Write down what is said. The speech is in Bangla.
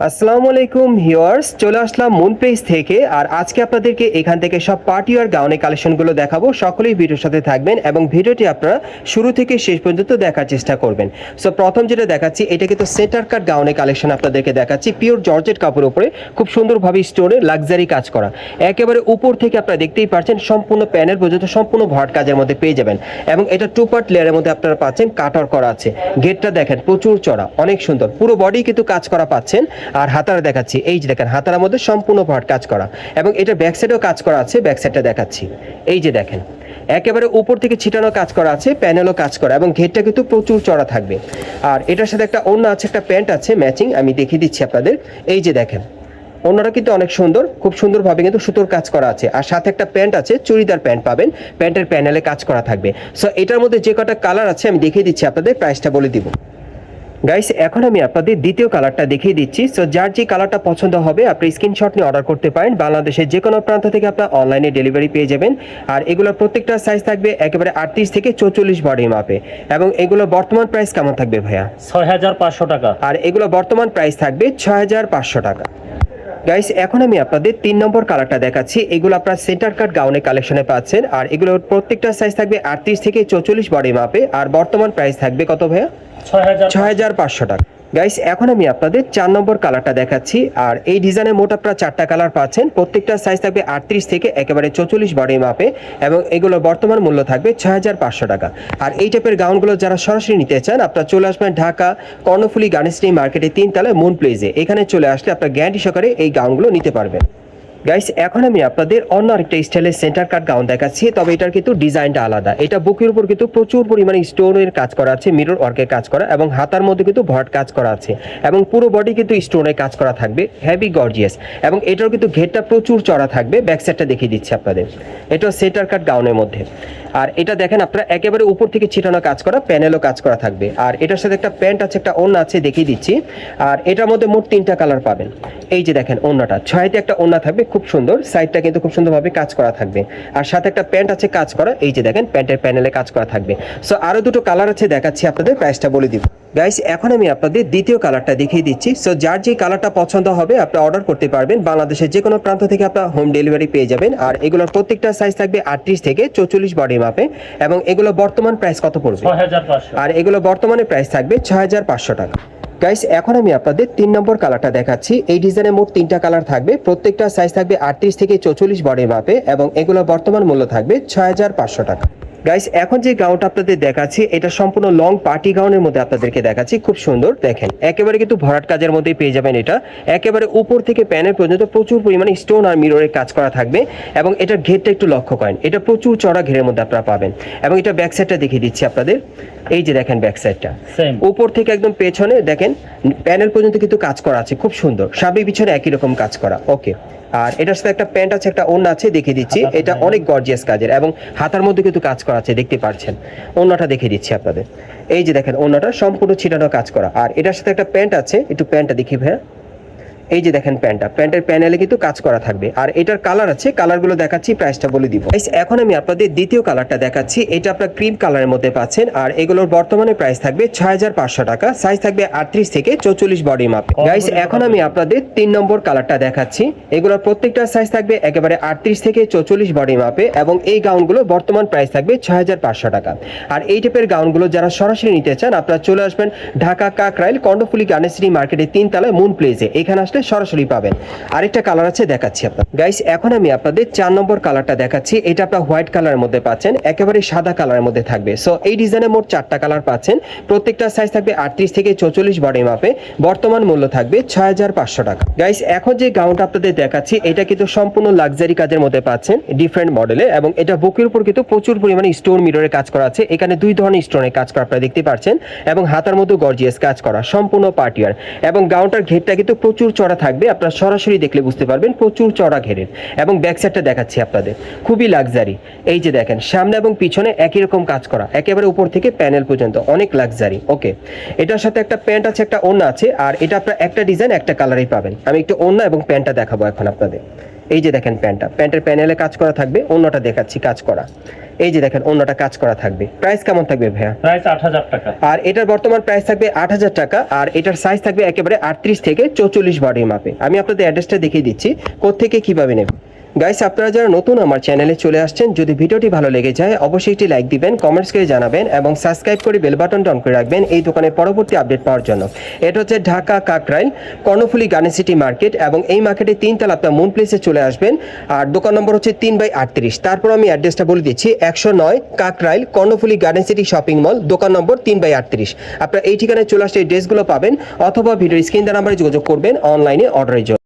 আসসালামু আলাইকুম ভিউয়ার্স, চলে আসলাম মুন প্লেস থেকে, আর আজকে আপনাদেরকে এখান থেকে সব পার্টি আর গাউনের কালেকশনগুলো দেখাবো। সকলেই ভিডিওর সাথে থাকবেন এবং ভিডিওটি আপনারা শুরু থেকে শেষ পর্যন্ত দেখার চেষ্টা করবেন। সো প্রথম যেটা দেখাচ্ছি, এটা কিন্তু সেন্টার কাট গাউনের কালেকশন আপনাদেরকে দেখাচ্ছি। পিওর জর্জেট কাপড়ের উপরে, খুব সুন্দরভাবে স্টোরে লাক্সারি কাজ করা। একেবারে উপর থেকে আপনারা দেখতেই পাচ্ছেন, সম্পূর্ণ প্যানেল পর্যন্ত সম্পূর্ণ ভট কাজের মধ্যে পেয়ে যাবেন। এবং এটা টু পার্ট লেয়ারের মধ্যে আপনারা পাচ্ছেন কাটার করা আছে। গেটটা দেখেন, প্রচুর চড়া অনেক সুন্দর। পুরো বডি কিন্তু কাজ করা পাচ্ছেন। আর হাতারা দেখাচ্ছি। এই যে দেখেন হাতারার মধ্যে সম্পূর্ণ ভট কাজ করা। এবং এটা ব্যাক সাইডেও কাজ করা আছে ব্যাক সাইডটা দেখাচ্ছি। এই যে দেখেন, একেবারে উপর থেকে ছিটানো কাজ করা আছে প্যানেলও কাজ করা, এবং ঘেরটা কিন্তু প্রচুর চড়া থাকবে। আর এটার সাথে একটা অন্য আছে, একটা প্যান্ট আছে ম্যাচিং আমি দেখিয়ে দিচ্ছি আপনাদের। এই যে দেখেন, অন্যরা কিন্তু অনেক সুন্দর, খুব সুন্দরভাবে কিন্তু সুতোর কাজ করা আছে। আর সাথে একটা প্যান্ট আছে, চুড়িদার প্যান্ট পাবেন প্যান্টের প্যানেলে কাজ করা থাকবে। সো এটার মধ্যে যে কটা কালার আছে, আমি দেখিয়ে দিচ্ছি আপনাদের প্রাইসটা বলে দিব। গাইস এখন আমি আপনাদের দ্বিতীয় কালারটা দেখিয়ে দিচ্ছি। সো যার যে কালারটা পছন্দ হবে আপনি স্ক্রিনশট নিয়ে অর্ডার করতে পারেন। বাংলাদেশের যে কোনো প্রান্ত থেকে আপনার অনলাইনে ডেলিভারি পেয়ে যাবেন। আর এগুলোর প্রত্যেকটা সাইজ থাকবে একেবারে আটত্রিশ থেকে চৌচল্লিশ বডি মাপে এবং এগুলো বর্তমান প্রাইস কেমন থাকবে ভাইয়া? ছয় হাজার পাঁচশো টাকা। আর এগুলো বর্তমান প্রাইস থাকবে ছয় হাজার পাঁচশো টাকা। গাইস এখন আমি আপনাদের তিন নম্বর কালারটা দেখাচ্ছি। এগুলো আপনার সেন্টার কাট গাউনে কালেকশনে পাচ্ছেন। আর এগুলোর প্রত্যেকটা সাইজ থাকবে আটত্রিশ থেকে চৌচল্লিশ বডি মাপে আর বর্তমান প্রাইস থাকবে কত ভাইয়া? ছয় হাজার ছয় হাজার পাঁচশো টাকা। গাইস এখন আমি আপনাদের চার নম্বর কালারটা দেখাচ্ছি, আর এই ডিজাইনে মোট আপনারা চারটা কালার পাচ্ছেন। প্রত্যেকটা সাইজ থাকবে আটত্রিশ থেকে একেবারে চৌচল্লিশ বডি মাপে এবং এগুলো বর্তমান মূল্য থাকবে ছয় হাজার পাঁচশো টাকা। আর এই টাইপের গাউনগুলো যারা সরাসরি নিতে চান, আপনারা চলে আসবেন ঢাকা কর্ণফুলি গার্নিস্ট্রি মার্কেটে তিনতলায় মুন প্লেজে এখানে চলে আসলে আপনার গ্যারান্টি সহকারে এই গাউনগুলো নিতে পারবেন। গাইস এখন আমি আপনাদের অন্য আরেকটা স্টাইলের সেন্টার কাট গাউন দেখাচ্ছি, তবে এটার কিন্তু ডিজাইনটা আলাদা। এটা বুকের উপর কিন্তু প্রচুর পরিমাণে স্টোনের কাজ করা আছে মিরর ওয়ার্কের কাজ করা, এবং হাতার মধ্যে কিন্তু ভট কাজ করা আছে, এবং পুরো বডি কিন্তু স্টোনের কাজ করা থাকবে হেভি গর্জিয়াস এবং এটার কিন্তু ঘেরটা প্রচুর চড়া থাকবে ব্যাক সাইডটা দেখিয়ে দিচ্ছি আপনাদের। এটা সেন্টার কাট গাউনের মধ্যে। আর এটা দেখেন আপনারা, একেবারে উপর থেকে ছিটানো কাজ করা প্যানেলও কাজ করা থাকবে। আর এটার সাথে একটা প্যান্ট আছে, একটা ওন্না আছে, দেখিয়ে দিচ্ছি। আর এটার মধ্যে মোট তিনটা কালার পাবেন। এই যে দেখেন ওন্নাটা ছয়তে একটা ওন্না থাকবে, খুব সুন্দর। সাইডটা কিন্তু খুব সুন্দরভাবে কাজ করা থাকবে। আর সাথে একটা প্যান্ট আছে, কাজ করা। এই যে দেখেন, প্যান্টের প্যানেলে কাজ করা থাকবে। সো আরও দুটো কালার আছে, দেখাচ্ছি আপনাদের প্রাইসটা বলে দিব। গাইস এখন আমি আপনাদের দ্বিতীয় কালারটা দেখিয়ে দিচ্ছি। সো যার যে কালারটা পছন্দ হবে আপনি অর্ডার করতে পারবেন। বাংলাদেশের যে কোনো প্রান্ত থেকে আপনার হোম ডেলিভারি পেয়ে যাবেন। আর এগুলোর প্রত্যেকটা সাইজ থাকবে আটত্রিশ থেকে চৌচল্লিশ বডি মাপে এবং এগুলো বর্তমান প্রাইস কত পড়বে? আর এগুলো বর্তমানে প্রাইস থাকবে ছয় হাজার পাঁচশো টাকা। গাইস এখন আমি আপনাদের তিন নম্বর কালারটা দেখাচ্ছি। এই ডিজাইনের মোট তিনটা কালার থাকবে। প্রত্যেকটা সাইজ থাকবে আটত্রিশ থেকে চৌচল্লিশ বডি মাপে এবং এগুলো বর্তমান মূল্য থাকবে ছয় হাজার পাঁচশো টাকা। গাইস এখন যে গাউনটা আপনাদের দেখাচ্ছি এটা সম্পূর্ণ লং পার্টি গাউনের মধ্যে আপনাদেরকে দেখাচ্ছি। খুব সুন্দর দেখেন। একেবারে কিন্তু ভরাট কাজের মধ্যেই পেয়ে যাবেন এটা। একেবারে উপর থেকে প্যানেল পর্যন্ত প্রচুর পরিমাণে স্টোন আর মিররের কাজ করা থাকবে এবং এটার ঘেরটা একটু লক্ষ্য করেন। এটা প্রচুর চড়া ঘেরের মধ্যে আপনারা পাবেন। এবং এটা ব্যাক সাইডটা দেখিয়ে দিচ্ছি আপনাদের। এই যে দেখেন ব্যাক সাইডটা উপর থেকে একদম পেছনে দেখেন প্যানেল পর্যন্ত কিন্তু কাজ করা আছে। খুব সুন্দর। সামনে পিছনে একই রকম কাজ করা। ওকে আর এটার সাথে একটা প্যান্ট আছে একটা ওন্না আছে দেখিয়ে দিচ্ছি। এটা অনেক গর্জিয়াস কাজের এবং হাতার মধ্যে কিন্তু কাজ করা আছে দেখতে পাচ্ছেন ওন্নাটা দেখিয়ে দিচ্ছি আপনাদের। এই যে দেখেন ওন্নাটা সম্পূর্ণ ছিটানো কাজ করা। আর এটার সাথে একটা প্যান্ট আছে একটু প্যান্টটা দেখি ভাইয়া। এই যে দেখেন প্যান্টটা প্যান্টের প্যানেলে কিন্তু কাজ করা থাকবে। আর এটার কালার আছে কালারগুলো দেখাচ্ছি প্রাইসটা বলে দিব। এখন আমি আপনাদের দ্বিতীয় কালারটা দেখাচ্ছি এটা আপনার ক্রিম কালারের মধ্যে পাচ্ছেন আর এগুলোর বর্তমানে প্রাইস থাকবে ছয় হাজার পাঁচশো টাকা সাইজ থাকবে আটত্রিশ থেকে চৌচল্লিশ বডি মাপ। গাইস এখন আমি আপনাদের তিন নম্বর কালারটা দেখাচ্ছি এগুলোর প্রত্যেকটা সাইজ থাকবে একেবারে আটত্রিশ থেকে চৌচল্লিশ বডি মাপে এবং এই গাউনগুলো বর্তমান প্রাইস থাকবে ছয় হাজার পাঁচশো টাকা। আর এই টাইপের গাউনগুলো যারা সরাসরি নিতে চান আপনারা চলে আসবেন ঢাকা কাকরাইল কর্ণফুলি গার্নেসরি মার্কেটে তিনতলায় মুন প্লেসে এখানে আসলে সরাসরি পাবেন। আরেকটা কালার আছে, দেখাচ্ছি আপনার গাইস এখন আমি আপনাদের চার নম্বর কালারটা দেখাচ্ছি। এটা আপনার হোয়াইট কালারের মধ্যে পাচ্ছেন, একেবারে সাদা কালারের মধ্যে থাকবে। সো এই ডিজাইনে মোট চারটা কালার পাচ্ছেন। প্রত্যেকটা সাইজ থাকবে আটত্রিশ থেকে চৌচল্লিশ বডি মাপে বর্তমান মূল্য থাকবে ছয় হাজার পাঁচশো টাকা। গাইস এখন যে গাউনটা আপনাদের দেখাচ্ছি, এটা কিন্তু সম্পূর্ণ লাক্সারি কাজের মধ্যে পাচ্ছেন ডিফারেন্ট মডেলে এবং এটা বুকের উপর কিন্তু প্রচুর পরিমাণে স্টোন মিররের কাজ করা আছে। এখানে দুই ধরনের স্টোনের কাজ করা আপনারা দেখতে পাচ্ছেন এবং হাতার মধ্যে গর্জিয়াস কাজ করা, সম্পূর্ণ পার্টিয়ার এবং গাউনটার ঘেরটা কিন্তু প্রচুর চড়া থাকবে, আপনারা সরাসরি দেখলে বুঝতে পারবেন প্রচুর চড়া ঘেরের। এবং ব্যাক সাইডটা দেখাচ্ছি আপনাদের। খুবই লাক্সারি এই যে দেখেন, সামনে এবং পিছনে একই রকম কাজ করা। একেবারে উপর থেকে প্যানেল পর্যন্ত, অনেক লাক্সারি ওকে এটার সাথে একটা প্যান্ট আছে, একটা ওন্না আছে, আর এটা আপনার একটা ডিজাইন একটা কালারেই পাবেন। আমি একটু ওন্না এবং প্যান্টটা দেখাবো এখন আপনাদের। এই যে দেখেন প্যান্টটা প্যান্টের প্যানেলে কাজ করা থাকবে অন্যটা দেখাচ্ছি, কাজ করা। এই যে দেখেন অন্যটা কাজ করা থাকবে। প্রাইস কেমন থাকবে ভাইয়া? প্রাইস আট হাজার টাকা। আর এটার বর্তমান প্রাইস থাকবে আট হাজার টাকা আর এটার সাইজ থাকবে একেবারে আটত্রিশ থেকে চৌচল্লিশ বডির মাপে আমি আপনাদের অ্যাড্রেসটা দেখিয়ে দিচ্ছি কোথেকে কীভাবে নেবেন? গাইস আপনারা যারা নতুন আমার চ্যানেলে চলে আসছেন, যদি ভিডিওটি ভালো লেগে যায়, অবশ্যই একটি লাইক দিবেন কমেন্টস করে জানাবেন এবং সাবস্ক্রাইব করে বেল বাটনটা অন করে রাখবেন এই দোকানের পরবর্তী আপডেট পাওয়ার জন্য। এটা হচ্ছে Dhaka Kakrail, Karnaphuli garden city market এবং এই মার্কেটে তিনতলা আপনার মুন প্লেসে চলে আসবেন। আর দোকান নম্বর হচ্ছে তিন বাই আটত্রিশ। তারপর আমি অ্যাড্রেসটা বলে দিচ্ছি, একশো নয় Kakrail, Karnaphuli garden city shopping mall দোকান নম্বর তিন বাই আটত্রিশ। আপনারা এই ঠিকানায় চলে আসলে এই ড্রেসগুলো পাবেন অথবা ভিডিও স্ক্রিন নাম্বারে যোগাযোগ করবেন অনলাইনে অর্ডারের জন্য।